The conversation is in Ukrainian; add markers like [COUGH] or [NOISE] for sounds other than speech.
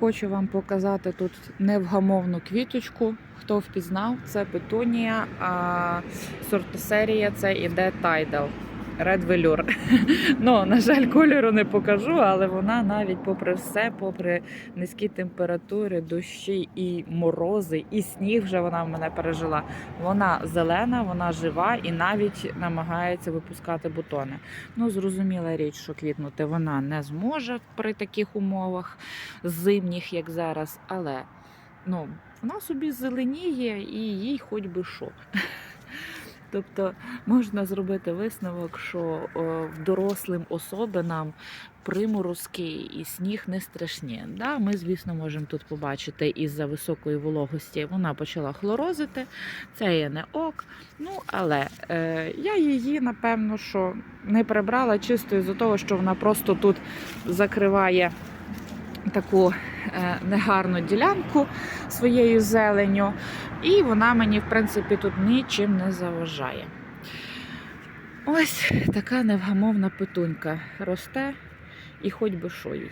Хочу вам показати тут невгамовну квіточку. Хто впізнав, це петунія, а сортосерія це іде Tidal. Red Velour. [LAUGHS] ну, на жаль, кольору не покажу, але вона навіть попри все, попри низькі температури, дощі і морози, і сніг вже вона в мене пережила. Вона зелена, вона жива і навіть намагається випускати бутони. Ну, зрозуміла річ, що квітнути вона не зможе при таких умовах зимніх, як зараз, але ну, вона собі зеленіє і їй хоч би що. [LAUGHS] Тобто можна зробити висновок, що в дорослим особинам приморозки і сніг не страшні. Да, ми, звісно, можемо тут побачити із-за високої вологості вона почала хлорозити. Це є не ок. Ну, але е, я її, напевно, що не прибрала чисто із-за того, що вона просто тут закриває таку е, негарну ділянку своєю зеленю, і вона мені, в принципі, тут нічим не заважає. Ось така невгамовна петунька росте, і хоч би що їй.